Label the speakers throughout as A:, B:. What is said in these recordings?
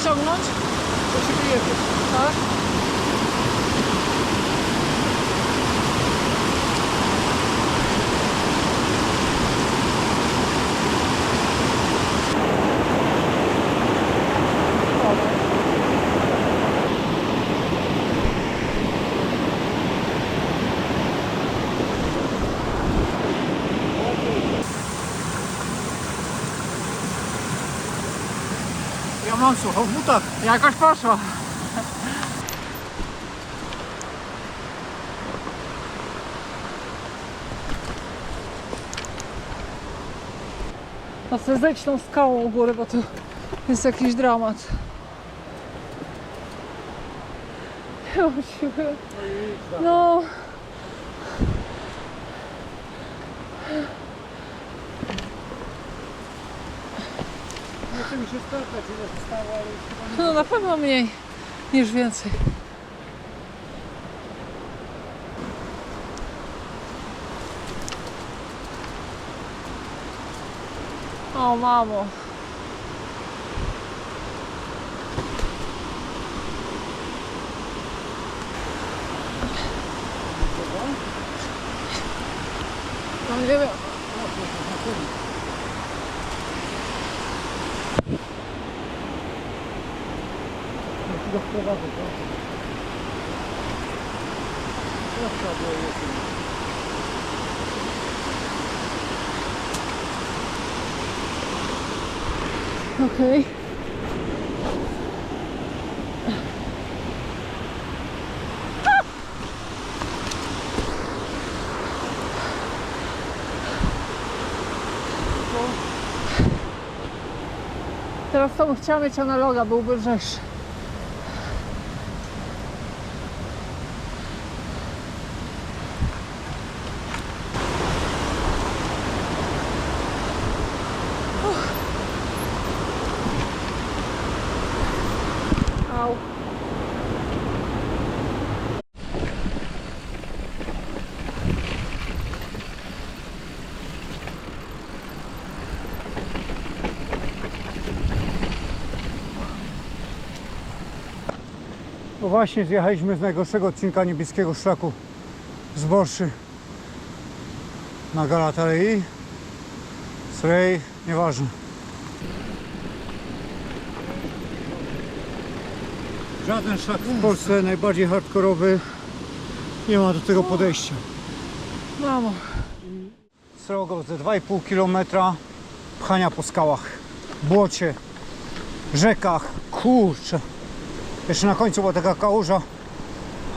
A: ściągnąć?
B: To się wyjedzie.
A: Tak.
B: Mam sucho w butach.
A: Jakoś poszło. No chcę zejść tą skałą u góry, bo to jest jakiś dramat. Ja mam siłę. No.
B: Nie chce mi się sprawdzać ile zostało, ale już chyba nie...
A: No na pewno mniej niż więcej. O mamo. No nie wiem.
B: Wprowadzę, to. Teraz.
A: Okej. Teraz to bym chciała mieć analoga, byłby lżejszy.
B: No właśnie zjechaliśmy z najgorszego odcinka niebieskiego szlaku z Borszy na Galatarei. Srej, nieważne. Żaden szlak w Polsce najbardziej hardkorowy nie ma do tego podejścia.
A: Mamo.
B: Srogo ze 2,5 km pchania po skałach, błocie, rzekach, kurczę. Jeszcze na końcu była taka kałuża,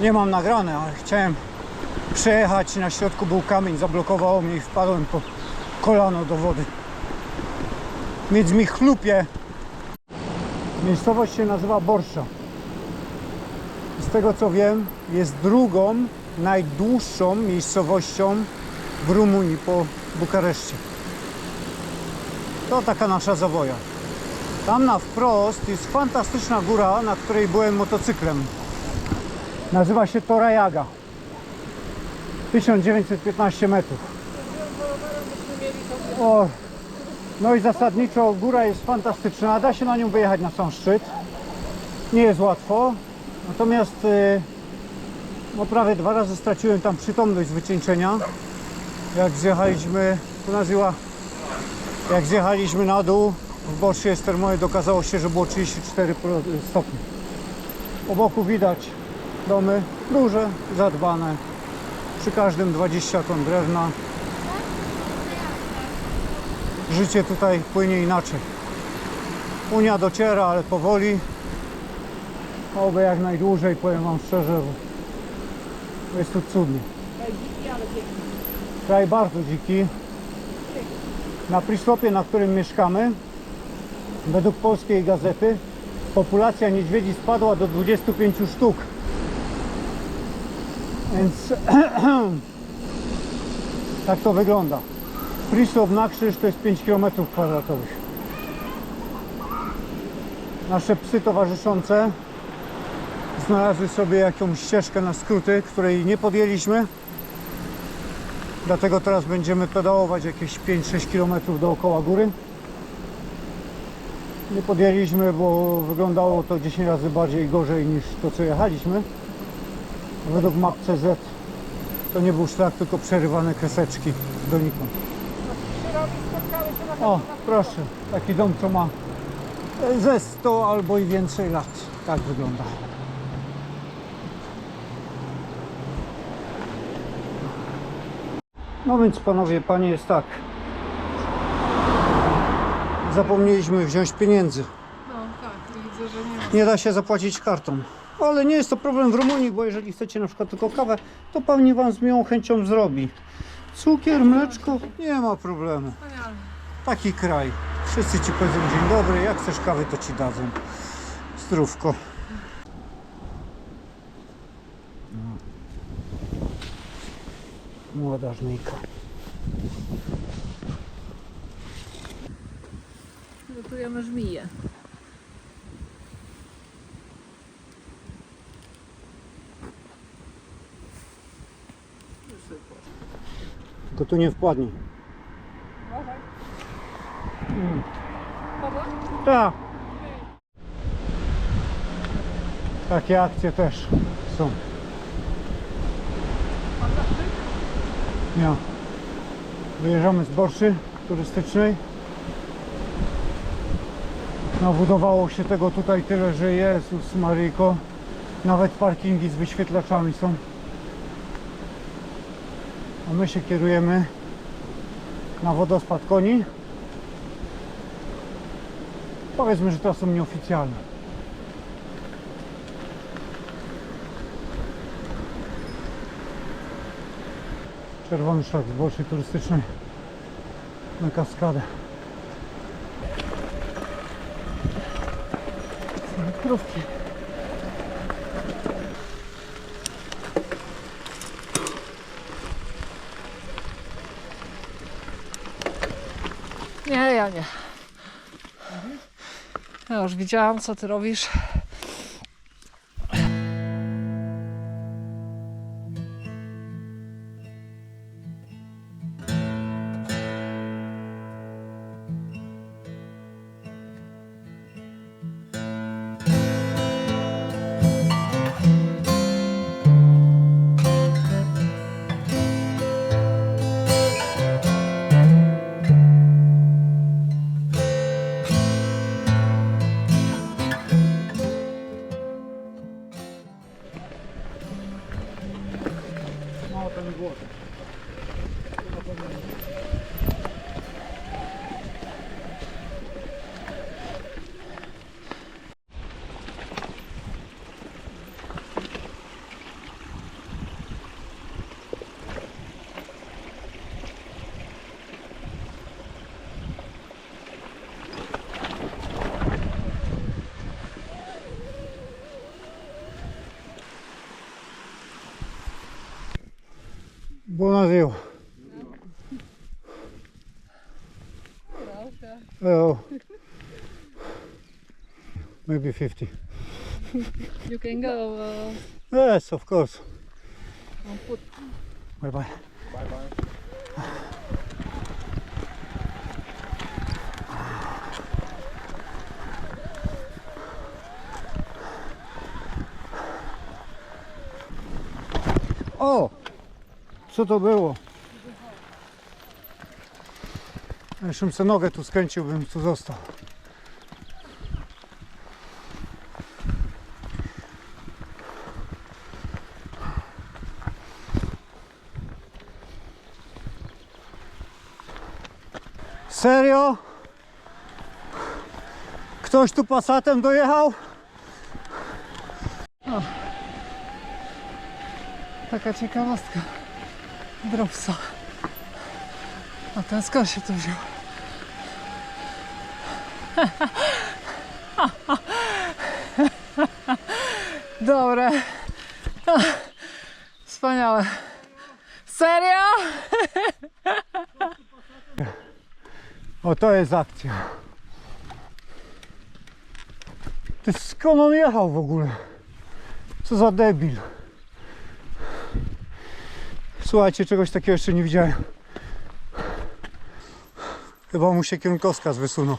B: nie mam nagrane, ale chciałem przejechać na środku był kamień, zablokowało mnie i wpadłem po kolano do wody. Więc mi chlupie. Miejscowość się nazywa Borsza. Z tego co wiem, jest drugą najdłuższą miejscowością w Rumunii po Bukareszcie. To taka nasza zawoja. Tam na wprost jest fantastyczna góra, na której byłem motocyklem. Nazywa się Torajaga. 1915 metrów. O, no i zasadniczo góra jest fantastyczna. Da się na nią wyjechać na sam szczyt. Nie jest łatwo. Natomiast y, no prawie dwa razy straciłem tam przytomność z wycieńczenia. Jak zjechaliśmy, to nazywa, jak zjechaliśmy na dół, w Borszie jest termometr, okazało się, że było 34 pro- stopni. Po boku widać domy duże, zadbane. Przy każdym 20 ton drewna. Życie tutaj płynie inaczej. Unia dociera, ale powoli. Oby jak najdłużej, powiem Wam szczerze, bo jest tu cudnie. Kraj bardzo dziki. Na Prislopie, na którym mieszkamy, według polskiej gazety, populacja niedźwiedzi spadła do 25 sztuk. Więc tak to wygląda. Prislop na krzyż to jest 5 km kwadratowych. Nasze psy towarzyszące znalazły sobie jakąś ścieżkę na skróty, której nie podjęliśmy. Dlatego teraz będziemy pedałować jakieś 5-6 km dookoła góry. Nie podjęliśmy, bo wyglądało to 10 razy bardziej gorzej niż to co jechaliśmy. Według map CZ to nie był szlak, tylko przerywane kreseczki donikąd. O, proszę, taki dom, co ma ze 100 albo i więcej lat. Tak wygląda. No więc panowie, panie jest tak. Zapomnieliśmy wziąć pieniędzy.
A: No tak, widzę, że nie ma.
B: Nie da się zapłacić kartą. Ale nie jest to problem w Rumunii, bo jeżeli chcecie na przykład tylko kawę, to pani wam z miłą chęcią zrobi. Cukier, mleczko, nie ma problemu.
A: Wspaniale.
B: Taki kraj. Wszyscy ci powiedzą dzień dobry, jak chcesz kawy, to ci dadzą. Zdrówko. No. Młoda żmijka. Tylko tu nie wpadnij.
A: Padła?
B: Tak. Takie akcje też są. Nie. Wyjeżdżamy z Borszy turystycznej. Nabudowało się tego tutaj tyle, że Jezus Maryjko. Nawet parkingi z wyświetlaczami są. A my się kierujemy na wodospad koni. Powiedzmy, że to są nieoficjalne. Czerwony szlak z Bolszy turystycznej na kaskadę. Są Krówki.
A: Nie, ja nie. Ja już widziałam, co ty robisz.
B: Buonasera. Oh. Maybe 50.
A: You can go. Uh,
B: Yes, of course.
A: on foot.
B: Bye bye. O! Co to było? Jeszcze sobie nogę tu skręcił, bym tu został. Serio? Ktoś tu pasatem dojechał?
A: Taka ciekawostka. Dropsa. A ten skąd się tu wziął? Dobre. Wspaniałe. Serio?
B: O, to jest akcja. Ty skąd on jechał w ogóle? Co za debil. Słuchajcie, czegoś takiego jeszcze nie widziałem. Chyba mu się kierunkowskaz wysunął.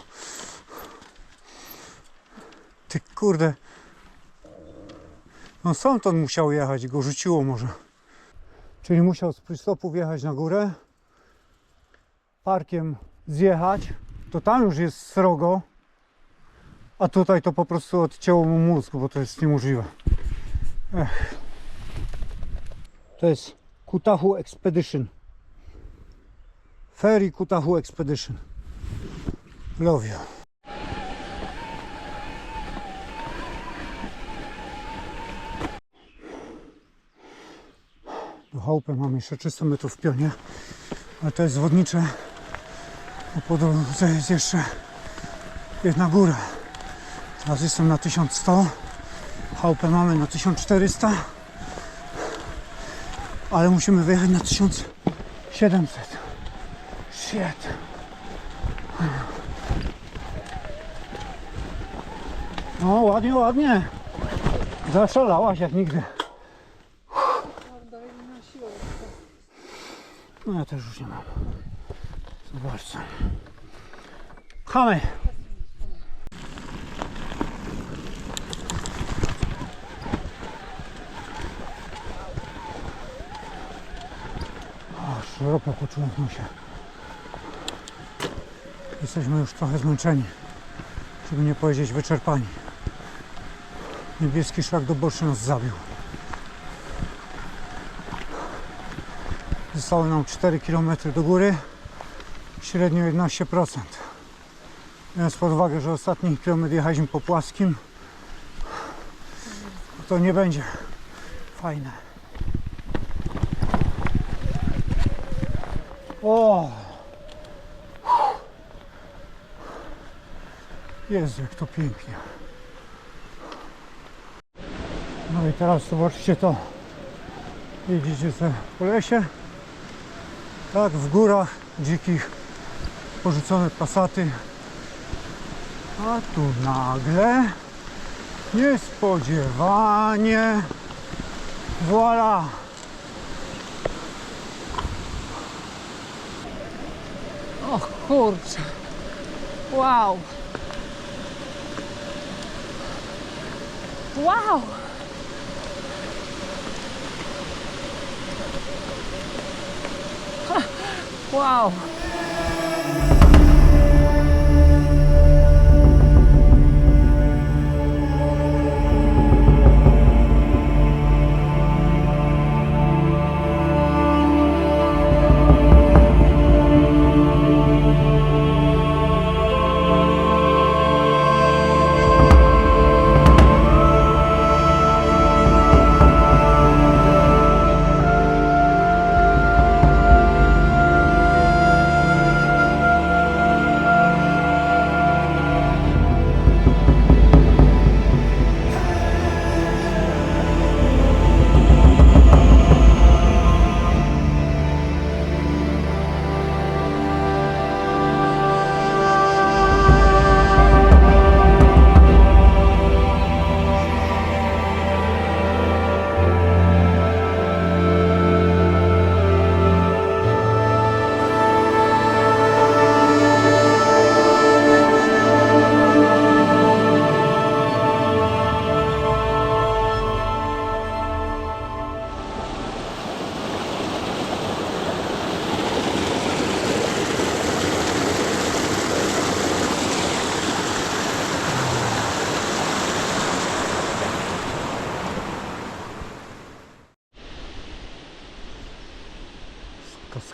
B: Ty kurde. No on musiał jechać go rzuciło może. Czyli musiał z przystopu wjechać na górę, parkiem zjechać, to tam już jest srogo, a tutaj to po prostu odcięło mu mózg, bo to jest niemożliwe. Ech. To jest Kutahu Expedition. Ferry Kutahu Expedition. Love you. Do chałupy mam jeszcze 300 metrów w pionie, ale to jest zwodnicze. A po jest jeszcze jedna góra. Teraz jestem na 1100, chałupę mamy na 1400, ale musimy wyjechać na 1700. Shit. No ładnie, ładnie. Zaszalałaś jak nigdy. No ja też już nie mam. Zobaczcie. Chamy. Szeroko poczułem nosie. Jesteśmy już trochę zmęczeni, żeby nie powiedzieć wyczerpani. Niebieski szlak do Boszy nas zabił. Zostało nam 4 km do góry, średnio 11%. Biorąc pod uwagę, że ostatni kilometr jechaliśmy po płaskim, to nie będzie fajne. O! Jezu, jak to pięknie. No i teraz zobaczcie to. Jedziecie sobie po lesie. Tak, w górach dzikich porzucone pasaty. A tu nagle niespodziewanie Voila!
A: O kurczę. Wow. Wow. Wow.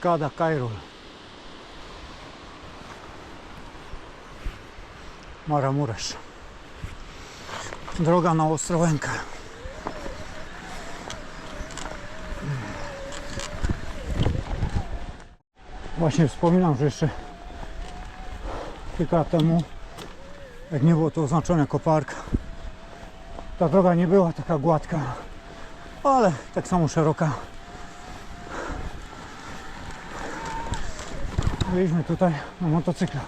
B: Kaskada Kairul. Maramuresz. Droga na Ostrołękę. Właśnie wspominam, że jeszcze kilka lat temu, jak nie było to oznaczone jako park, ta droga nie była taka gładka, ale tak samo szeroka. Byliśmy tutaj na motocyklach.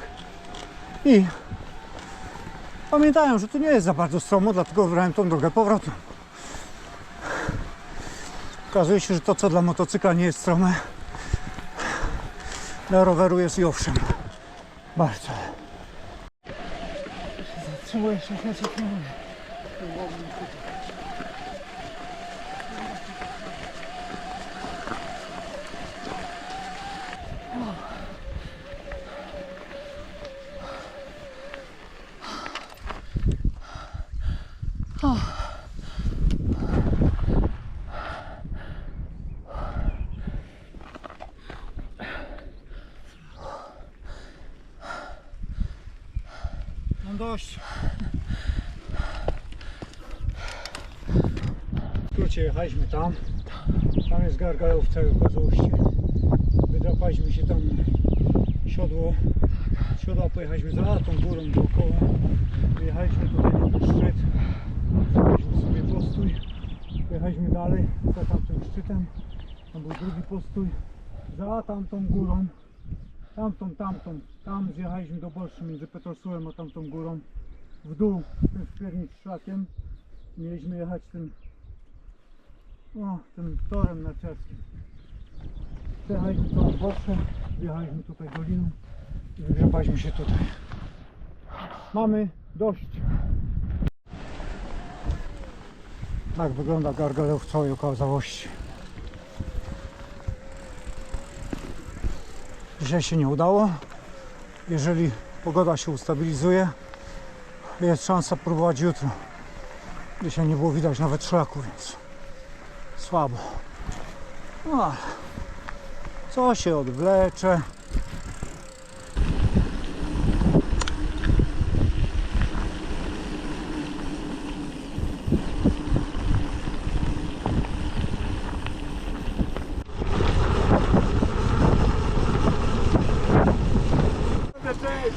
B: I pamiętają, że tu nie jest za bardzo stromo, dlatego wybrałem tą drogę powrotną. Okazuje się, że to co dla motocykla nie jest strome, dla roweru jest i owszem. Bardzo.
A: Potrzebuję 60 km.
B: Dość. W skrócie jechaliśmy tam. Tam jest gargalówca i okazałoście. Wydrapaliśmy się tam siodło. Siodła pojechaliśmy za tą górą dookoła. Wyjechaliśmy tutaj na ten szczyt. Zrobiliśmy sobie postój. Pojechaliśmy dalej za tamtym szczytem. Tam był drugi postój. Za tamtą górą. Tamtą, tamtą, tam zjechaliśmy do Bolszy między Petrosulem a tamtą górą. W dół tym wpiernik szlakiem mieliśmy jechać tym o, tym torem narciarskim. Przejechaliśmy tą Bolszę wjechaliśmy tutaj doliną i wygrzebaliśmy się tutaj. Mamy dość. Tak wygląda gargaleł w całej okazałości Dzisiaj się nie udało. Jeżeli pogoda się ustabilizuje, jest szansa próbować jutro. Dzisiaj nie było widać nawet szlaku, więc słabo. No ale co się odwlecze.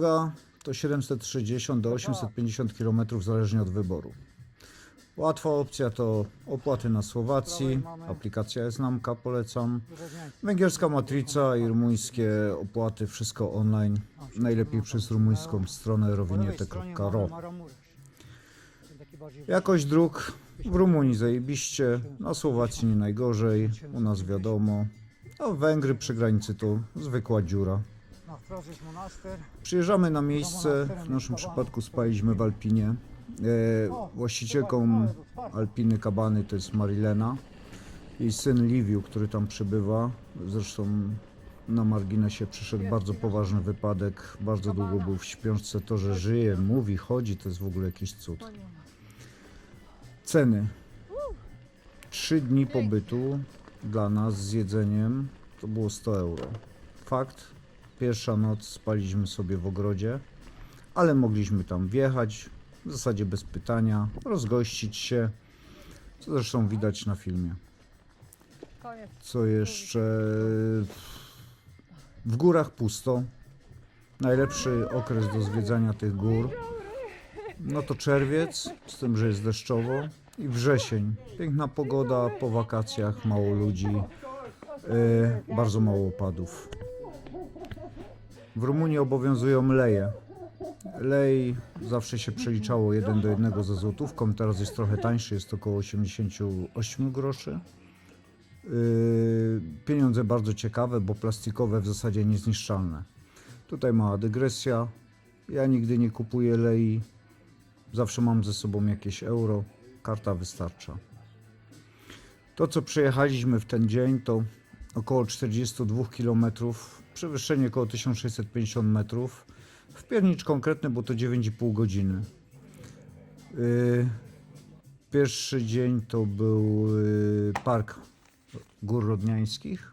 C: Droga to 760 do 850 km zależnie od wyboru. Łatwa opcja to opłaty na Słowacji, aplikacja jest Namka, polecam. Węgierska matryca i rumuńskie opłaty, wszystko online. Najlepiej przez rumuńską stronę rowiniete.ro. Jakość dróg w Rumunii zajebiście, na Słowacji nie najgorzej, u nas wiadomo, a Węgry przy granicy to zwykła dziura. Przyjeżdżamy na miejsce, w naszym przypadku spaliśmy w Alpinie. E, właścicielką Alpiny Kabany to jest Marilena. Jej syn Liviu, który tam przybywa, zresztą na marginesie przyszedł bardzo poważny wypadek, bardzo długo był w śpiączce, to, że żyje, mówi, chodzi, to jest w ogóle jakiś cud. Ceny. Trzy dni pobytu dla nas z jedzeniem to było 100 euro. Fakt, pierwsza noc spaliśmy sobie w ogrodzie, ale mogliśmy tam wjechać, w zasadzie bez pytania, rozgościć się, co zresztą widać na filmie. Co jeszcze? W górach pusto. Najlepszy okres do zwiedzania tych gór. No to czerwiec, z tym, że jest deszczowo. I wrzesień. Piękna pogoda, po wakacjach, mało ludzi, yy, bardzo mało opadów. W Rumunii obowiązują leje. Lej zawsze się przeliczało 1 do 1 za złotówką, teraz jest trochę tańszy, jest około 88 groszy. Yy, pieniądze bardzo ciekawe, bo plastikowe w zasadzie niezniszczalne. Tutaj mała dygresja. Ja nigdy nie kupuję lei. Zawsze mam ze sobą jakieś euro. Karta wystarcza. To, co przejechaliśmy w ten dzień, to około 42 km, przewyższenie około 1650 metrów. W piernicz konkretny, bo to 9,5 godziny. Yy, Pierwszy dzień to był yy, park Gór Rodniańskich.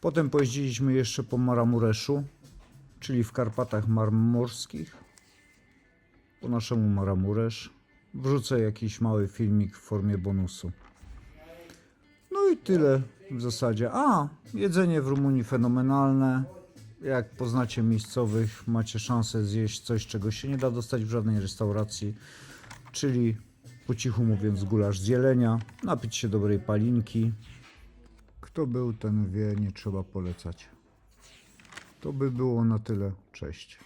C: Potem pojeździliśmy jeszcze po Maramureszu. czyli w Karpatach Marmorskich, po naszemu Maramuresz. Wrzucę jakiś mały filmik w formie bonusu. I tyle w zasadzie. A, jedzenie w Rumunii fenomenalne. Jak poznacie miejscowych, macie szansę zjeść coś, czego się nie da dostać w żadnej restauracji, czyli po cichu mówiąc gulasz z jelenia, napić się dobrej palinki. Kto był, ten wie, nie trzeba polecać. To by było na tyle. Cześć.